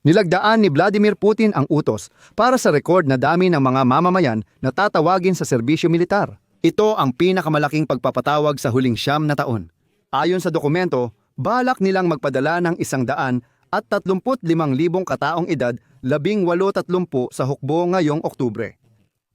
Nilagdaan ni Vladimir Putin ang utos para sa record na dami ng mga mamamayan na tatawagin sa serbisyo militar. Ito ang pinakamalaking pagpapatawag sa huling siyam na taon. Ayon sa dokumento, balak nilang magpadala ng isang daan at 35,000 kataong edad labing walo tatlumpu sa hukbo ngayong Oktubre.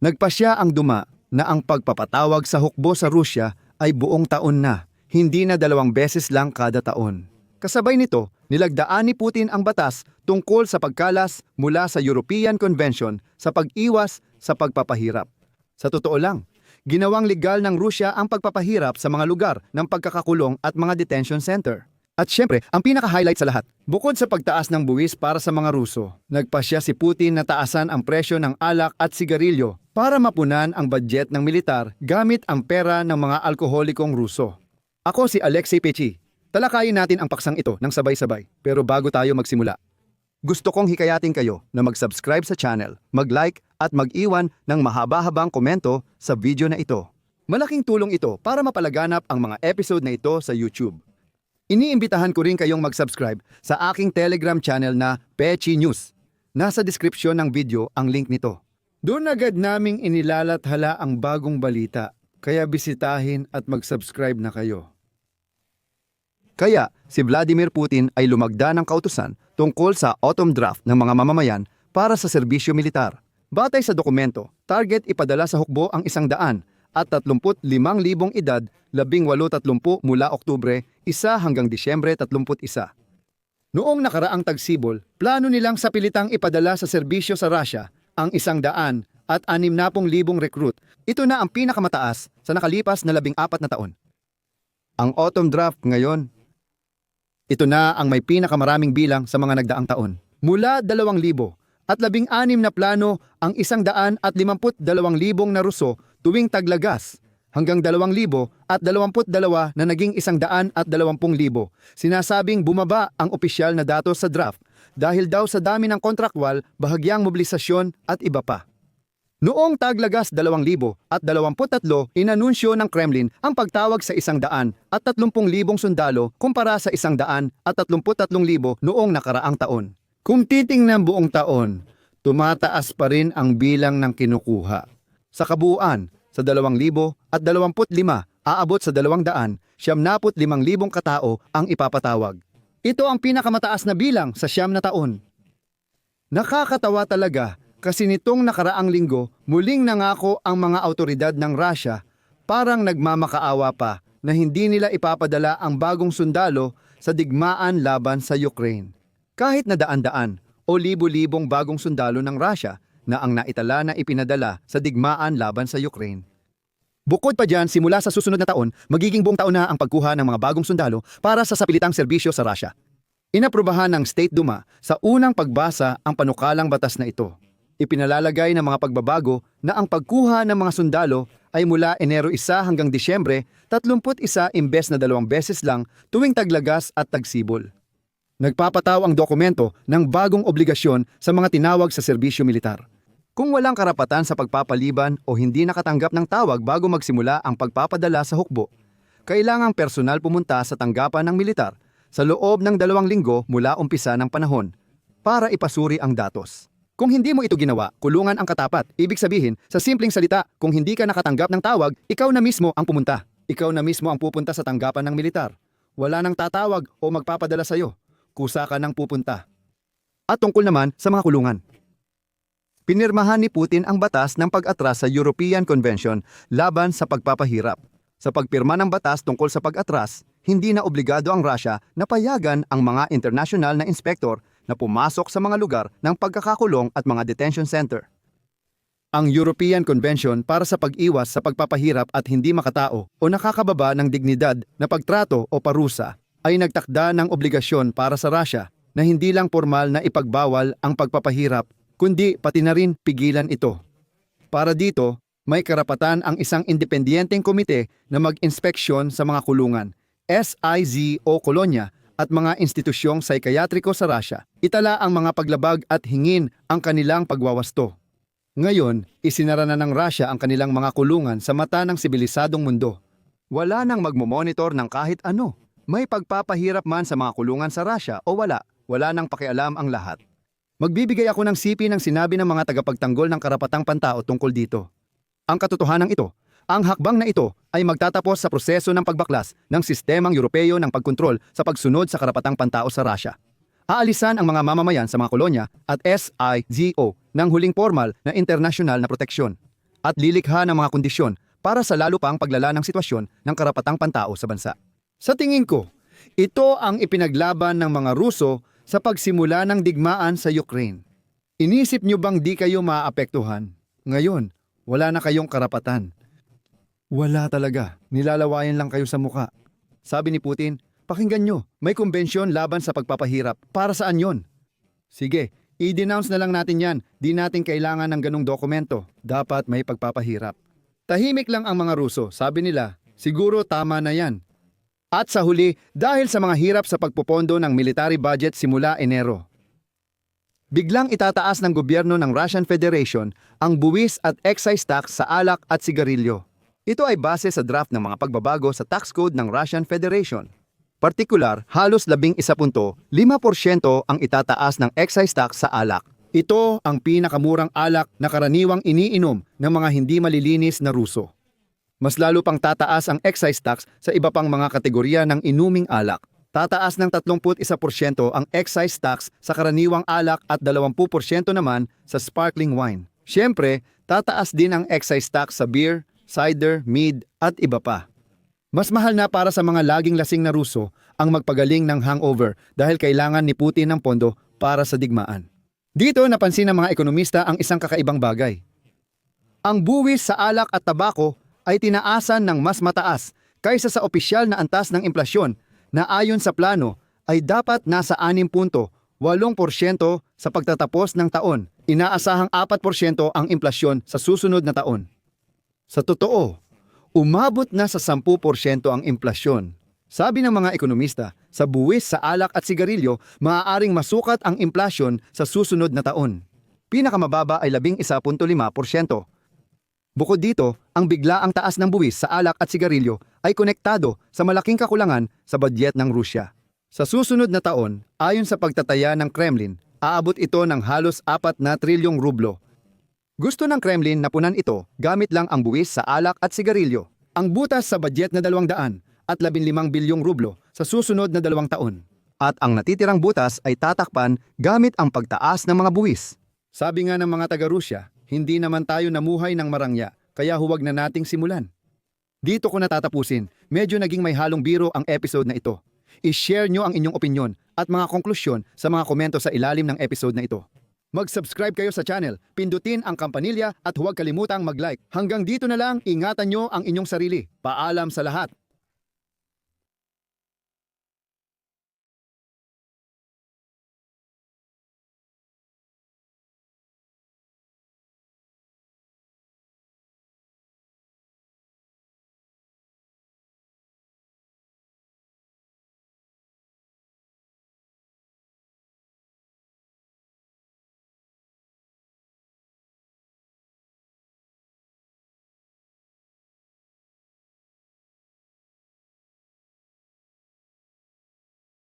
Nagpasya ang duma na ang pagpapatawag sa hukbo sa Rusya ay buong taon na, hindi na dalawang beses lang kada taon. Kasabay nito, nilagdaan ni Putin ang batas tungkol sa pagkalas mula sa European Convention sa pag-iwas sa pagpapahirap. Sa totoo lang, ginawang legal ng Rusya ang pagpapahirap sa mga lugar ng pagkakakulong at mga detention center. At syempre, ang pinaka-highlight sa lahat, bukod sa pagtaas ng buwis para sa mga Ruso, nagpasya si Putin na taasan ang presyo ng alak at sigarilyo para mapunan ang budget ng militar gamit ang pera ng mga alkoholikong Ruso. Ako si Alexei Pechi. Talakayin natin ang paksang ito ng sabay-sabay. Pero bago tayo magsimula, gusto kong hikayatin kayo na mag-subscribe sa channel, mag-like at mag-iwan ng mahaba-habang komento sa video na ito. Malaking tulong ito para mapalaganap ang mga episode na ito sa YouTube. Iniimbitahan ko rin kayong mag-subscribe sa aking Telegram channel na Pechi News. Nasa description ng video ang link nito. Doon agad naming inilalathala ang bagong balita, kaya bisitahin at mag-subscribe na kayo. Kaya si Vladimir Putin ay lumagda ng kautusan tungkol sa autumn draft ng mga mamamayan para sa serbisyo militar. Batay sa dokumento, target ipadala sa hukbo ang isang daan at 35,000 edad, 1830 mula Oktubre, isa hanggang Disyembre 31. Noong nakaraang tagsibol, plano nilang sapilitang ipadala sa serbisyo sa Russia ang isang daan at 60,000 recruit. Ito na ang pinakamataas sa nakalipas na labing apat na taon. Ang autumn draft ngayon, ito na ang may pinakamaraming bilang sa mga nagdaang taon. Mula 2,000 at 16 na plano ang isang daan at 52,000 na Ruso tuwing taglagas hanggang 2,000 at 22 na naging isang daan at 20,000. Sinasabing bumaba ang opisyal na datos sa draft dahil daw sa dami ng kontrakwal, bahagyang mobilisasyon at iba pa. Noong taglagas 2,000 at 23, inanunsyo ng Kremlin ang pagtawag sa isang daan at 30,000 sundalo kumpara sa isang daan at 33,000 noong nakaraang taon. Kung titingnan buong taon, tumataas pa rin ang bilang ng kinukuha. Sa kabuuan, sa 2,000 at 25, aabot sa 200, 75,000 katao ang ipapatawag. Ito ang pinakamataas na bilang sa siyam na taon. Nakakatawa talaga kasi nitong nakaraang linggo, muling nangako ang mga autoridad ng Russia parang nagmamakaawa pa na hindi nila ipapadala ang bagong sundalo sa digmaan laban sa Ukraine. Kahit na daan-daan o libo-libong bagong sundalo ng Russia na ang naitala na ipinadala sa digmaan laban sa Ukraine. Bukod pa dyan, simula sa susunod na taon, magiging buong taon na ang pagkuha ng mga bagong sundalo para sa sapilitang serbisyo sa Russia. Inaprubahan ng State Duma sa unang pagbasa ang panukalang batas na ito. Ipinalalagay ng mga pagbabago na ang pagkuha ng mga sundalo ay mula Enero 1 hanggang Disyembre 31 imbes na dalawang beses lang tuwing taglagas at tagsibol. Nagpapataw ang dokumento ng bagong obligasyon sa mga tinawag sa serbisyo militar. Kung walang karapatan sa pagpapaliban o hindi nakatanggap ng tawag bago magsimula ang pagpapadala sa hukbo, kailangang personal pumunta sa tanggapan ng militar sa loob ng dalawang linggo mula umpisa ng panahon para ipasuri ang datos. Kung hindi mo ito ginawa, kulungan ang katapat. Ibig sabihin, sa simpleng salita, kung hindi ka nakatanggap ng tawag, ikaw na mismo ang pumunta. Ikaw na mismo ang pupunta sa tanggapan ng militar. Wala nang tatawag o magpapadala sa iyo. Kusa ka nang pupunta. At tungkol naman sa mga kulungan. Pinirmahan ni Putin ang batas ng pag-atras sa European Convention laban sa pagpapahirap. Sa pagpirma ng batas tungkol sa pag-atras, hindi na obligado ang Russia na payagan ang mga international na inspektor na pumasok sa mga lugar ng pagkakakulong at mga detention center. Ang European Convention para sa pag-iwas sa pagpapahirap at hindi makatao o nakakababa ng dignidad na pagtrato o parusa ay nagtakda ng obligasyon para sa Russia na hindi lang formal na ipagbawal ang pagpapahirap kundi pati na rin pigilan ito. Para dito, may karapatan ang isang independenteng komite na mag-inspeksyon sa mga kulungan, SIZ o kolonya at mga institusyong psikayatriko sa Russia. Itala ang mga paglabag at hingin ang kanilang pagwawasto. Ngayon, isinara na ng Russia ang kanilang mga kulungan sa mata ng sibilisadong mundo. Wala nang magmomonitor ng kahit ano. May pagpapahirap man sa mga kulungan sa Russia o wala, wala nang pakialam ang lahat. Magbibigay ako ng sipi ng sinabi ng mga tagapagtanggol ng karapatang pantao tungkol dito. Ang katotohanan ito, ang hakbang na ito ay magtatapos sa proseso ng pagbaklas ng sistemang Europeo ng pagkontrol sa pagsunod sa karapatang pantao sa Russia. Aalisan ang mga mamamayan sa mga kolonya at SIGO ng huling formal na internasyonal na proteksyon at lilikha ng mga kondisyon para sa lalo pang paglala ng sitwasyon ng karapatang pantao sa bansa. Sa tingin ko, ito ang ipinaglaban ng mga Ruso sa pagsimula ng digmaan sa Ukraine. Inisip nyo bang di kayo maapektuhan? Ngayon, wala na kayong karapatan. Wala talaga. Nilalawayan lang kayo sa muka. Sabi ni Putin, pakinggan nyo, may kumbensyon laban sa pagpapahirap. Para saan yon? Sige, i-denounce na lang natin yan. Di natin kailangan ng ganong dokumento. Dapat may pagpapahirap. Tahimik lang ang mga Ruso. Sabi nila, siguro tama na yan. At sa huli, dahil sa mga hirap sa pagpupondo ng military budget simula Enero. Biglang itataas ng gobyerno ng Russian Federation ang buwis at excise tax sa alak at sigarilyo. Ito ay base sa draft ng mga pagbabago sa tax code ng Russian Federation. Partikular, halos 11.5% ang itataas ng excise tax sa alak. Ito ang pinakamurang alak na karaniwang iniinom ng mga hindi malilinis na Ruso. Mas lalo pang tataas ang excise tax sa iba pang mga kategorya ng inuming alak. Tataas ng 31% ang excise tax sa karaniwang alak at 20% naman sa sparkling wine. Siyempre, tataas din ang excise tax sa beer, cider, mead at iba pa. Mas mahal na para sa mga laging lasing na Ruso ang magpagaling ng hangover dahil kailangan ni Putin ng pondo para sa digmaan. Dito napansin ng mga ekonomista ang isang kakaibang bagay. Ang buwis sa alak at tabako ay tinaasan ng mas mataas kaysa sa opisyal na antas ng implasyon na ayon sa plano ay dapat nasa 6.8% sa pagtatapos ng taon. Inaasahang 4% ang implasyon sa susunod na taon. Sa totoo, umabot na sa 10% ang implasyon. Sabi ng mga ekonomista, sa buwis sa alak at sigarilyo, maaaring masukat ang implasyon sa susunod na taon. Pinakamababa ay 11.5%. Bukod dito, ang biglaang taas ng buwis sa alak at sigarilyo ay konektado sa malaking kakulangan sa budget ng Rusya. Sa susunod na taon, ayon sa pagtataya ng Kremlin, aabot ito ng halos 4 na trilyong rublo. Gusto ng Kremlin na punan ito gamit lang ang buwis sa alak at sigarilyo. Ang butas sa budget na 200 at 15 bilyong rublo sa susunod na dalawang taon. At ang natitirang butas ay tatakpan gamit ang pagtaas ng mga buwis. Sabi nga ng mga taga-Rusya, hindi naman tayo namuhay ng marangya, kaya huwag na nating simulan. Dito ko natatapusin, medyo naging may halong biro ang episode na ito. I-share nyo ang inyong opinion at mga konklusyon sa mga komento sa ilalim ng episode na ito. Mag-subscribe kayo sa channel, pindutin ang kampanilya at huwag kalimutang mag-like. Hanggang dito na lang, ingatan nyo ang inyong sarili. Paalam sa lahat.